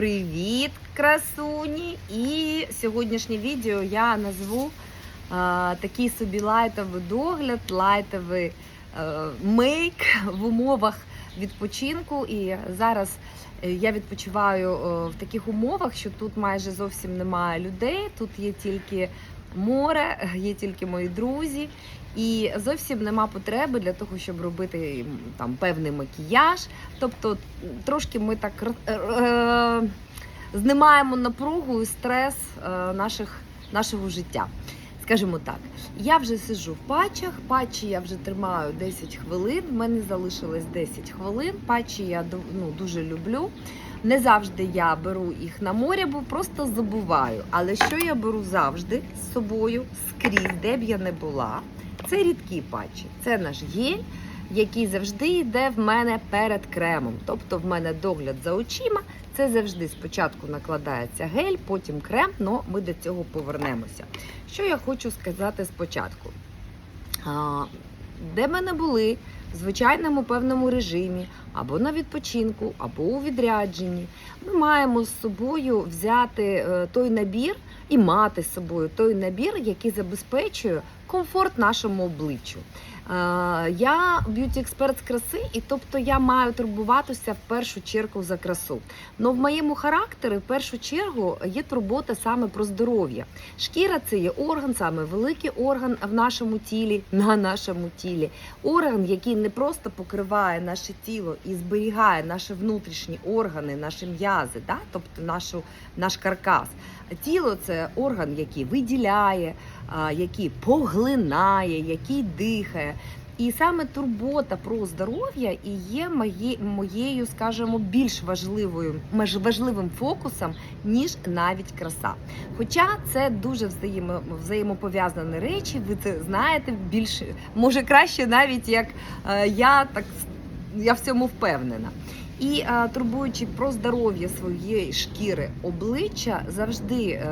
Привіт, красуні! І сьогоднішнє відео я назву а, такий собі лайтовий догляд, лайтовий е, мейк в умовах відпочинку. І зараз е, я відпочиваю е, в таких умовах, що тут майже зовсім немає людей. Тут є тільки море, є тільки мої друзі. І зовсім нема потреби для того, щоб робити там певний макіяж. Тобто трошки ми так р- е, знімаємо напругу і стрес е, наших, нашого життя. Скажімо так, я вже сиджу в патчах, патчі я вже тримаю 10 хвилин. В мене залишилось 10 хвилин. Патчі я ну, дуже люблю. Не завжди я беру їх на море, бо просто забуваю. Але що я беру завжди з собою скрізь, де б я не була, це рідкі патчі. Це наш гель, який завжди йде в мене перед кремом. Тобто в мене догляд за очима. Це завжди спочатку накладається гель, потім крем, але ми до цього повернемося. Що я хочу сказати спочатку? А, де ми не були в звичайному певному режимі, або на відпочинку, або у відрядженні, ми маємо з собою взяти е, той набір і мати з собою той набір, який забезпечує комфорт нашому обличчю. Е, Я б'юті-експерт з краси, і тобто я маю турбуватися в першу чергу за красу. Но в моєму характері в першу чергу є турбота саме про здоров'я. Шкіра це є орган, саме великий орган в нашому тілі, на нашому тілі. Орган, який не просто покриває наше тіло і зберігає наші внутрішні органи, наші м'язи, да? тобто нашу, наш каркас. Тіло це орган, який виділяє, який поглинає, який дихає. І саме турбота про здоров'я і є мої, моєю, скажімо, більш важливою, важливим фокусом, ніж навіть краса. Хоча це дуже взаємо, взаємопов'язані речі, ви це знаєте більше, може краще навіть як е, я так я в цьому впевнена. І е, турбуючи про здоров'я своєї шкіри обличчя, завжди, е,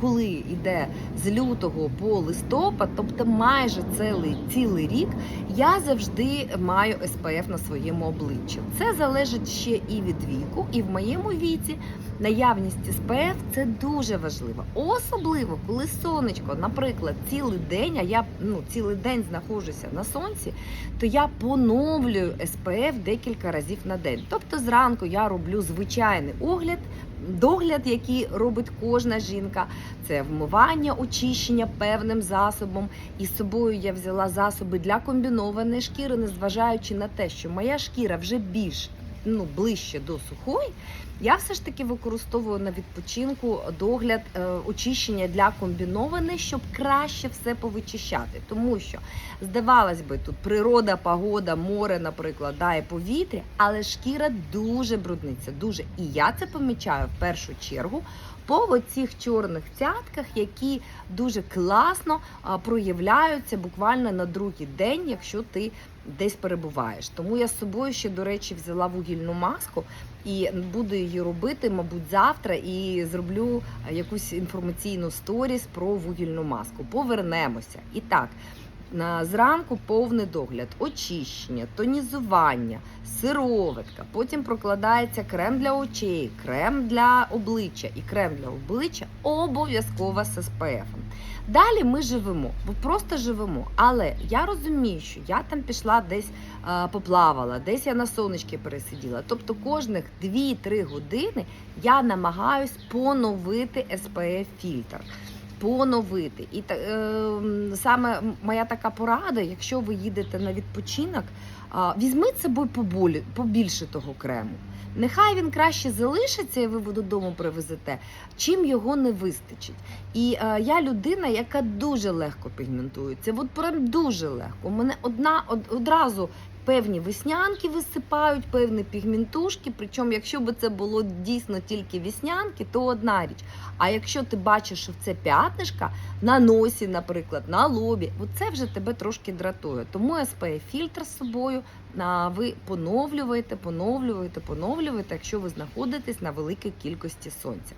коли йде з лютого по листопад, тобто майже цілий, цілий рік, я завжди маю СПФ на своєму обличчі. Це залежить ще і від віку, і в моєму віці наявність СПФ це дуже важливо. Особливо, коли сонечко, наприклад, цілий день, а я ну, цілий день знаходжуся на сонці, то я поновлюю СПФ декілька разів на день. Тобто зранку я роблю звичайний огляд, догляд, який робить кожна жінка. Це вмивання, очищення певним засобом. І з собою я взяла засоби для комбінованої шкіри, незважаючи на те, що моя шкіра вже більш ну, ближче до сухої. Я все ж таки використовую на відпочинку догляд е, очищення для комбінованої, щоб краще все повичищати. Тому що, здавалось би, тут природа, погода, море, наприклад, да, і повітря, але шкіра дуже брудниться, дуже. І я це помічаю в першу чергу по оцих чорних цятках, які дуже класно проявляються буквально на другий день, якщо ти десь перебуваєш. Тому я з собою ще, до речі, взяла вугільну маску і буду її робити, мабуть, завтра і зроблю якусь інформаційну сторіс про вугільну маску. Повернемося. І так. Зранку повний догляд, очищення, тонізування, сироватка. Потім прокладається крем для очей, крем для обличчя і крем для обличчя обов'язково з SPF. Далі ми живемо, бо просто живемо. Але я розумію, що я там пішла десь е, поплавала, десь я на сонечки пересиділа. Тобто кожних 2-3 години я намагаюсь поновити SPF фільтр поновити. І е, саме моя така порада, якщо ви їдете на відпочинок, а, візьміть з собою побільше того крему. Нехай він краще залишиться, і ви додому привезете, чим його не вистачить. І е, я людина, яка дуже легко пігментується. От прям дуже легко. У мене одна од, одразу певні веснянки висипають, певні пігментушки. Причому, якщо б це було дійсно тільки веснянки, то одна річ. А якщо ти бачиш, що це п'ятнишка на носі, наприклад, на лобі, це вже тебе трошки дратує. Тому SPF фільтр з собою ви поновлюєте, поновлюєте, поновлюєте, якщо ви знаходитесь на великій кількості сонця.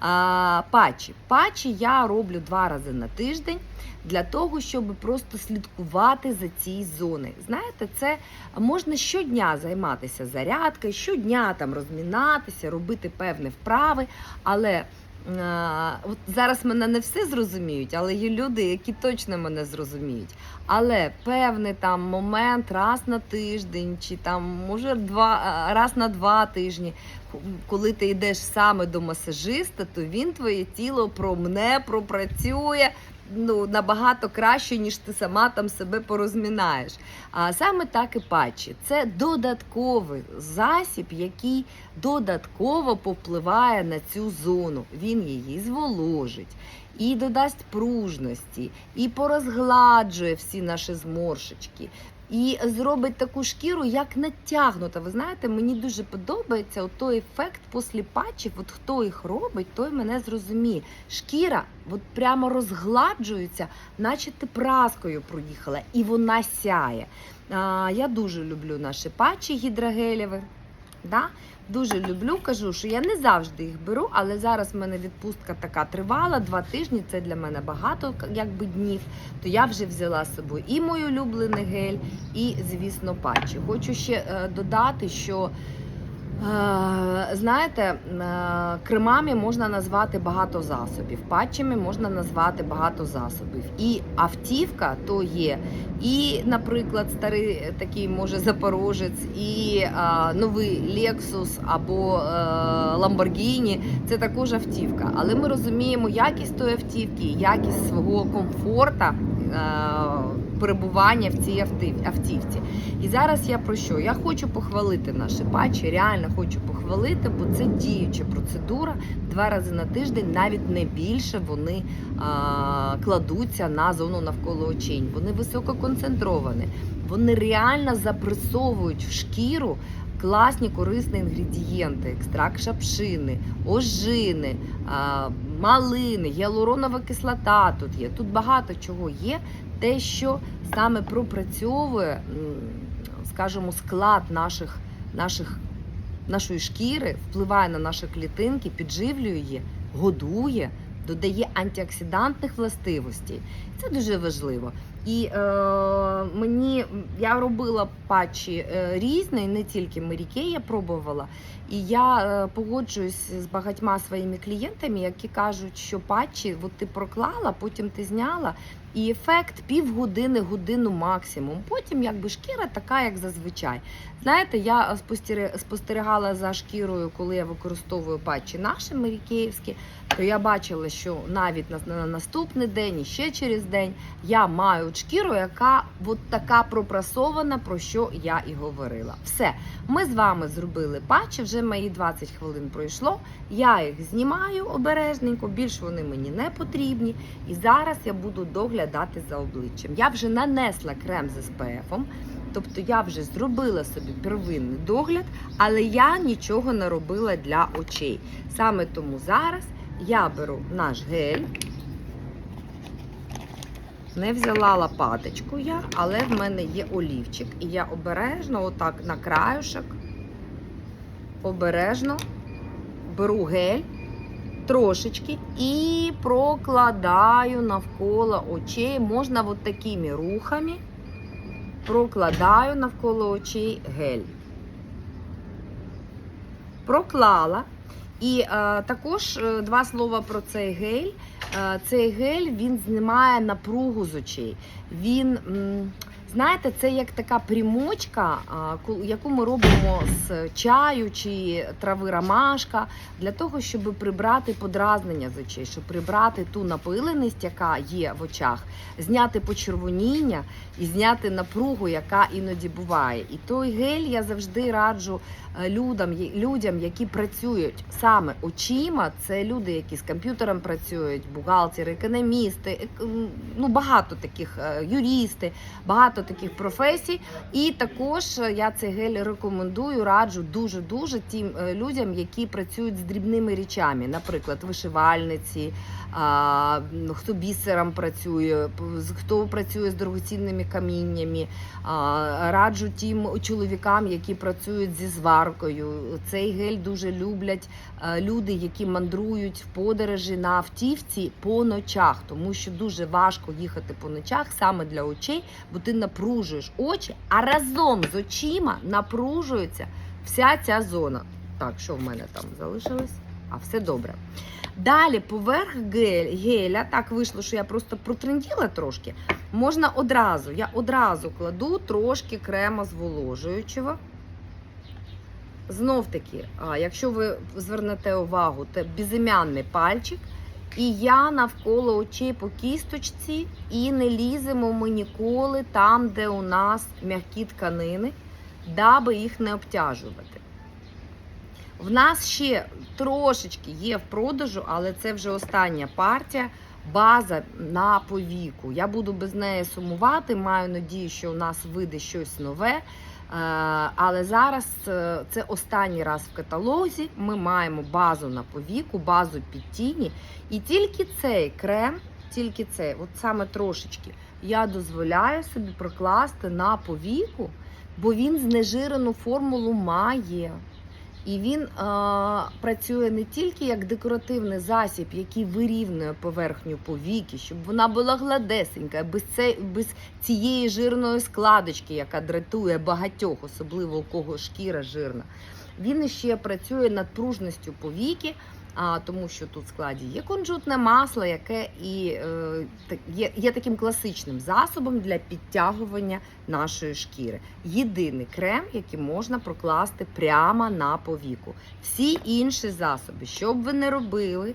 А, патчі. Патчі я роблю два рази на тиждень для того, щоб просто слідкувати за цією зоною. Знаєте, це можна щодня займатися зарядкою, щодня там розмінатися, робити певні вправи, але. От зараз мене не все зрозуміють, але є люди, які точно мене зрозуміють. Але певний там момент раз на тиждень, чи там може два раз на два тижні, коли ти йдеш саме до масажиста, то він твоє тіло промне, пропрацює. Ну, набагато краще, ніж ти сама там себе порозмінаєш. А саме так і патчі. Це додатковий засіб, який додатково попливає на цю зону. Він її зволожить і додасть пружності, і порозгладжує всі наші зморшечки. І зробить таку шкіру, як натягнута. Ви знаєте, мені дуже подобається той ефект після патчів. От хто їх робить, той мене зрозуміє. Шкіра от прямо розгладжується, наче ти праскою проїхала, і вона сяє. А, я дуже люблю наші патчі гідрогелєві. Да? Дуже люблю, кажу, що я не завжди їх беру, але зараз в мене відпустка така тривала, два тижні. Це для мене багато якби днів. То я вже взяла з собою і мій улюблений гель, і, звісно, патчі. Хочу ще е, додати, що. Е, Знаєте, е, кремами можна назвати багато засобів, патчами можна назвати багато засобів. І автівка то є, і, наприклад, старий такий може запорожець, і а, новий Lexus або е, Lamborghini – це також автівка. Але ми розуміємо якість тої автівки, якість свого комфорта. Е, Перебування в цій автівці. І зараз я про що? Я хочу похвалити наші патчі, реально хочу похвалити, бо це діюча процедура. Два рази на тиждень, навіть не більше вони а, кладуться на зону навколо очень. Вони висококонцентровані, вони реально запресовують в шкіру. Класні корисні інгредієнти, екстракт шапшини, ожини, малини, гіалуронова кислота тут є. Тут багато чого є. Те, що саме пропрацьовує, скажімо, склад наших, наших, нашої шкіри, впливає на наші клітинки, підживлює годує, додає антиоксидантних властивостей. Це дуже важливо. І е, мені я робила патчі е, різні, не тільки Меріке я пробувала. І я е, погоджуюсь з багатьма своїми клієнтами, які кажуть, що патчі от ти проклала, потім ти зняла, і ефект півгодини, годину максимум. Потім якби шкіра така, як зазвичай. Знаєте, я спостерігала за шкірою, коли я використовую патчі наші мерікеївські, то я бачила, що навіть на, на наступний день і ще через день я маю шкіру, яка от така пропрасована, про що я і говорила. Все, ми з вами зробили патчі, вже мої 20 хвилин пройшло. Я їх знімаю обережненько, більш вони мені не потрібні. І зараз я буду доглядати за обличчям. Я вже нанесла крем з SPF, тобто я вже зробила собі первинний догляд, але я нічого не робила для очей. Саме тому зараз я беру наш гель. Не взяла лопаточку я, але в мене є олівчик. І я обережно, отак на краюшок, обережно беру гель трошечки і прокладаю навколо очей. Можна от такими рухами прокладаю навколо очей гель. Проклала. І е, також е, два слова про цей гель. Е, цей гель він знімає напругу з очей. Він, знаєте, це як така примочка, яку ми робимо з чаю чи трави ромашка, для того, щоб прибрати подразнення з очей, щоб прибрати ту напиленість, яка є в очах, зняти почервоніння і зняти напругу, яка іноді буває. І той гель я завжди раджу людям, людям, які працюють саме очима. Це люди, які з комп'ютером працюють, бухгалтери, економісти, ну багато таких е, юристи, багато таких професій. І також е, я цей гель рекомендую, раджу дуже дуже тим е, людям, які працюють з дрібними речами, наприклад, вишивальниці. А, ну, Хто бісером працює, хто працює з дорогоцінними каміннями, а, раджу тим чоловікам, які працюють зі зваркою. Цей гель дуже люблять е, люди, які мандрують в подорожі на автівці по ночах, тому що дуже важко їхати по ночах саме для очей, бо ти напружуєш очі, а разом з очима напружується вся ця зона. Так, що в мене там залишилось? А все добре. Далі, поверх гель, геля, так вийшло, що я просто протренділа трошки. Можна одразу, я одразу кладу трошки крема зволожуючого. Знов таки, якщо ви звернете увагу, це безім'янний пальчик. І я навколо очей по кісточці, і не ліземо ми ніколи там, де у нас м'які тканини, даби їх не обтяжувати. В нас ще трошечки є в продажу, але це вже остання партія. База на повіку. Я буду без неї сумувати. Маю надію, що у нас вийде щось нове. Е, Але зараз е, це останній раз в каталозі. Ми маємо базу на повіку, базу під тіні. І тільки цей крем, тільки цей, от саме трошечки, я дозволяю собі прокласти на повіку, бо він знежирену формулу має. І він е, працює не тільки як декоративний засіб, який вирівнює поверхню повіки, щоб вона була гладесенька, без, це, без цієї жирної складочки, яка дратує багатьох, особливо у кого шкіра жирна. Він ще працює над пружністю повіки, а, тому що тут в складі є кунжутне масло, яке і е, є, є таким класичним засобом для підтягування нашої шкіри. Єдиний крем, який можна прокласти прямо на повіку. Всі інші засоби, що б ви не робили,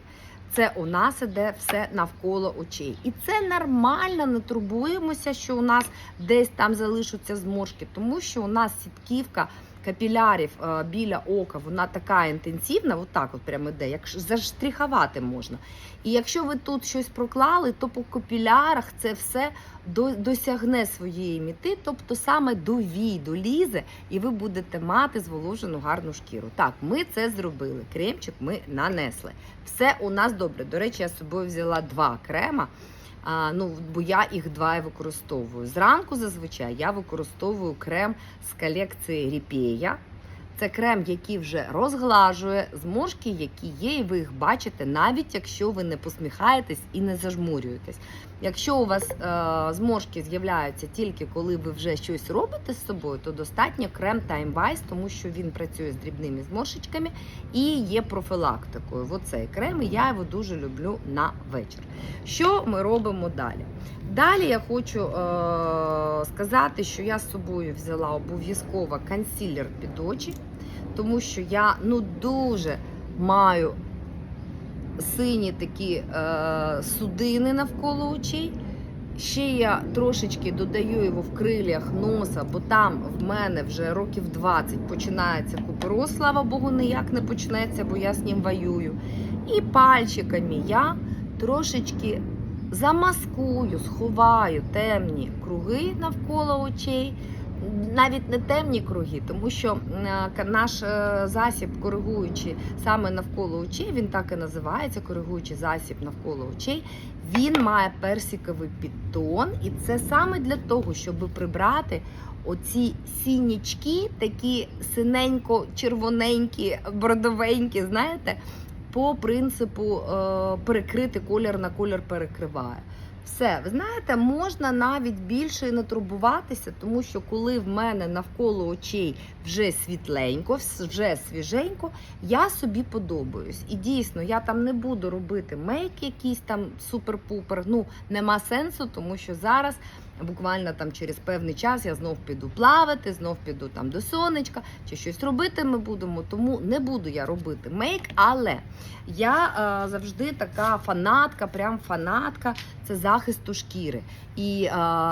це у нас іде все навколо очей. І це нормально, не турбуємося, що у нас десь там залишаться зморшки, тому що у нас сітківка капілярів е, біля ока, вона така інтенсивна, отак от прямо іде, як заштрихувати можна. І якщо ви тут щось проклали, то по капілярах це все досягне своєї міти, тобто саме до вій долізе, і ви будете мати зволожену гарну шкіру. Так, ми це зробили. Кремчик ми нанесли. Все у нас добре. До речі, я з собою взяла два крема. А, ну, бо я їх два і використовую. Зранку зазвичай я використовую крем з колекції Ріпея. Це крем, який вже розглажує зморшки, які є, і ви їх бачите, навіть якщо ви не посміхаєтесь і не зажмурюєтесь. Якщо у вас е, зморшки з'являються тільки коли ви вже щось робите з собою, то достатньо крем TimeWise, тому що він працює з дрібними зморшечками і є профілактикою. Оцей крем, і я його дуже люблю на вечір. Що ми робимо далі? Далі я хочу е, сказати, що я з собою взяла обов'язково консилер під очі, тому що я ну дуже маю сині такі е, судини навколо очей. Ще я трошечки додаю його в крилях носа, бо там в мене вже років 20 починається купероз, слава Богу, ніяк не почнеться, бо я з ним воюю. І пальчиками я трошечки замаскую, сховаю темні круги навколо очей. Навіть не темні круги, тому що е, наш е, засіб, коригуючи саме навколо очей, він так і називається коригуючий засіб навколо очей. Він має персиковий підтон, і це саме для того, щоб прибрати оці сінічки, такі синенько-червоненькі, бродовенькі, знаєте, по принципу е, перекрити колір на колір перекриває. Все, ви знаєте, можна навіть більше і не турбуватися, тому що коли в мене навколо очей вже світленько, вже свіженько, я собі подобаюсь. І дійсно, я там не буду робити мейк якийсь там супер-пупер. Ну, нема сенсу, тому що зараз. Буквально там через певний час я знов піду плавати, знов піду там до сонечка чи щось робити ми будемо. Тому не буду я робити мейк, але я е, завжди така фанатка, прям фанатка це захисту шкіри. І е,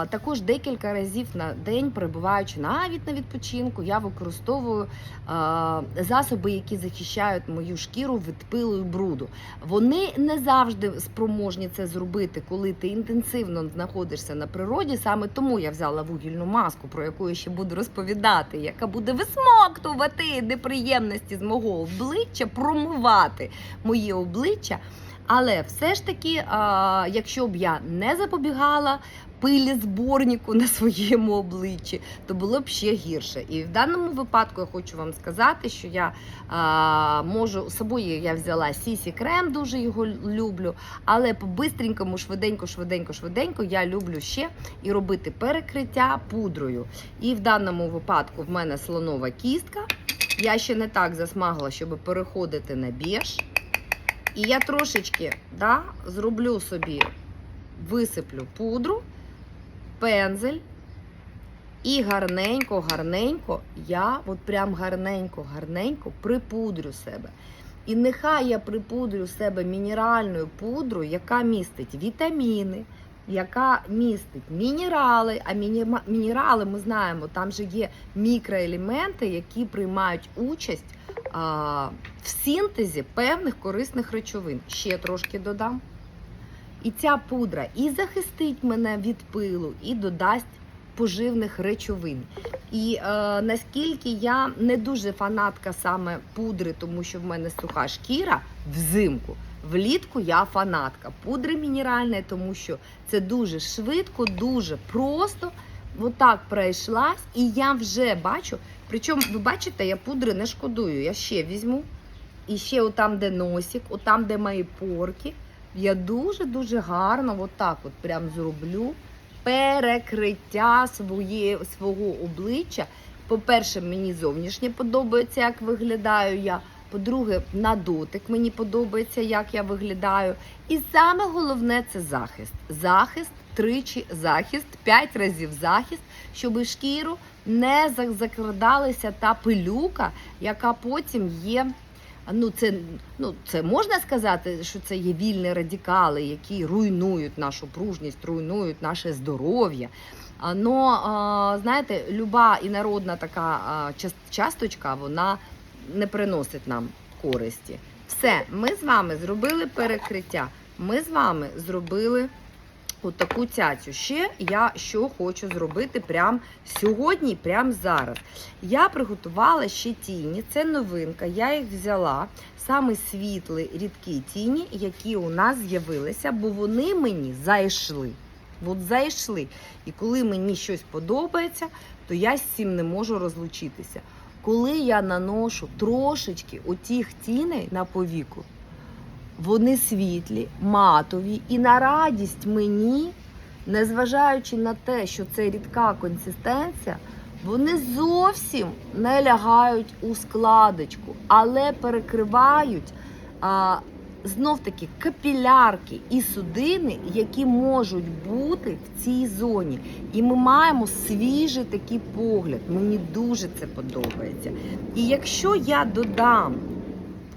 також декілька разів на день, перебуваючи навіть на відпочинку, я використовую е, засоби, які захищають мою шкіру від пилу і бруду. Вони не завжди спроможні це зробити, коли ти інтенсивно знаходишся на природі. Саме тому я взяла вугільну маску, про яку я ще буду розповідати, яка буде висмоктувати неприємності з мого обличчя, промивати моє обличчя. Але все ж таки, якщо б я не запобігала пилі зборнику на своєму обличчі, то було б ще гірше. І в даному випадку я хочу вам сказати, що я а, можу з собою я взяла сісі крем, дуже його люблю. Але по бистренькому, швиденько, швиденько, швиденько я люблю ще і робити перекриття пудрою. І в даному випадку в мене слонова кістка. Я ще не так засмагла, щоб переходити на біж. І я трошечки да, зроблю собі, висиплю пудру, пензель. І гарненько, гарненько, я от прям гарненько, гарненько припудрю себе. І нехай я припудрю себе мінеральною пудрою, яка містить вітаміни, яка містить мінерали. А мінерали ми знаємо, там же є мікроелементи, які приймають участь а, в синтезі певних корисних речовин. Ще трошки додам. І ця пудра і захистить мене від пилу, і додасть поживних речовин. І е, наскільки я не дуже фанатка саме пудри, тому що в мене суха шкіра взимку. Влітку я фанатка пудри мінеральної, тому що це дуже швидко, дуже просто. Отак пройшлась, і я вже бачу. Причому, ви бачите, я пудри не шкодую. Я ще візьму. І ще отам, де носик, отам, де мої порки. Я дуже-дуже гарно отак от прям зроблю перекриття своє, свого обличчя. По-перше, мені зовнішнє подобається, як виглядаю я. По-друге, на дотик мені подобається, як я виглядаю. І саме головне це захист. Захист, тричі захист, п'ять разів захист, щоб шкіру не закрадалася та пилюка, яка потім є. Ну, це, ну, це можна сказати, що це є вільні радикали, які руйнують нашу пружність, руйнують наше здоров'я. Но, знаєте, люба інородна така часточка, вона не приносить нам користі. Все, ми з вами зробили перекриття. Ми з вами зробили отаку цяцю. Ще я що хочу зробити прямо сьогодні, прямо зараз. Я приготувала ще тіні. Це новинка. Я їх взяла саме світлі, рідкі тіні, які у нас з'явилися, бо вони мені зайшли. От зайшли. І коли мені щось подобається, то я з цим не можу розлучитися. Коли я наношу трошечки отіх тіней на повіку, вони світлі, матові, і на радість мені, незважаючи на те, що це рідка консистенція, вони зовсім не лягають у складочку, але перекривають а, знов таки капілярки і судини, які можуть бути в цій зоні. І ми маємо свіжий такий погляд. Мені дуже це подобається. І якщо я додам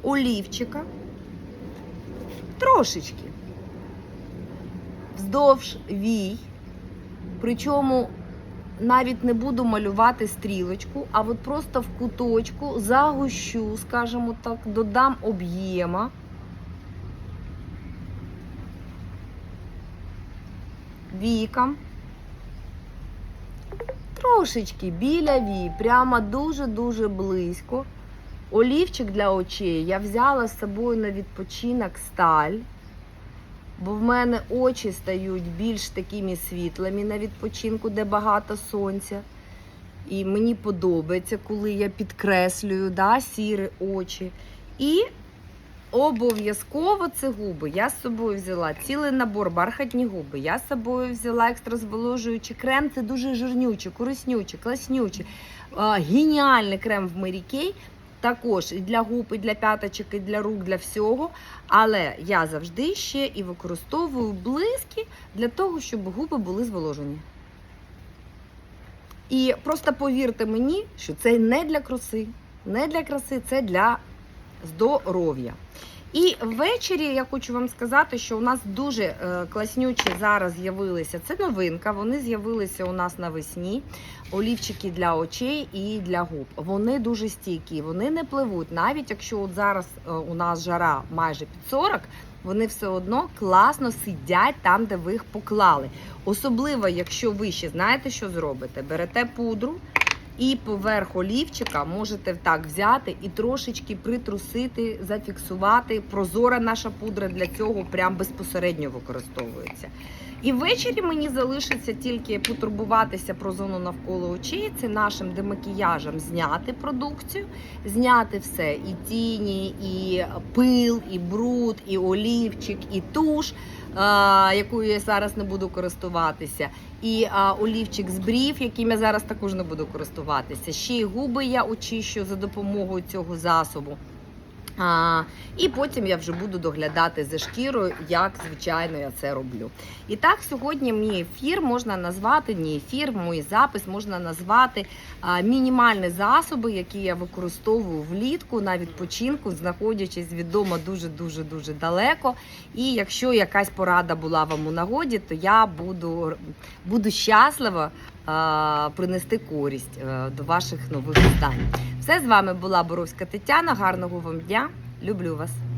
олівчика, трошечки вздовж вій, причому навіть не буду малювати стрілочку, а от просто в куточку загущу, скажімо так, додам об'єма. Вікам. Трошечки біля вій, прямо дуже-дуже близько. Олівчик для очей я взяла з собою на відпочинок сталь, бо в мене очі стають більш такими світлими на відпочинку, де багато сонця. І мені подобається, коли я підкреслюю да, сірі очі. І обов'язково це губи. Я з собою взяла цілий набор бархатні губи. Я з собою взяла екстра зволожуючий крем. Це дуже жирнючий, кориснючий, класнючий. Геніальний крем в Kay. Також і для губ, і для п'яточок, і для рук, для всього. Але я завжди ще і використовую близькі для того, щоб губи були зволожені. І просто повірте мені, що це не для краси, не для краси, це для здоров'я. І ввечері я хочу вам сказати, що у нас дуже е, класнючі зараз з'явилися. Це новинка. Вони з'явилися у нас навесні. Олівчики для очей і для губ. Вони дуже стійкі, вони не пливуть. Навіть якщо от зараз е, у нас жара майже під 40, вони все одно класно сидять там, де ви їх поклали. Особливо, якщо ви ще знаєте, що зробите. Берете пудру І поверх олівчика можете так взяти і трошечки притрусити, зафіксувати. Прозора наша пудра для цього прям безпосередньо використовується. І ввечері мені залишиться тільки потурбуватися про зону навколо очей. Це нашим демакіяжем зняти продукцію, зняти все: і тіні, і пил, і бруд, і олівчик, і туш, якою я зараз не буду користуватися. І а, олівчик з брів, яким я зараз також не буду користуватися. Ще й губи я очищу за допомогою цього засобу. А, і потім я вже буду доглядати за шкірою, як звичайно я це роблю. І так, сьогодні мій ефір можна назвати не ефір, мій запис можна назвати а, мінімальні засоби, які я використовую влітку на відпочинку, знаходячись від дуже дуже дуже далеко. І якщо якась порада була вам у нагоді, то я буду, буду щаслива принести користь е, до ваших нових здань. Все з вами була Боровська Тетяна. Гарного вам дня! Люблю вас!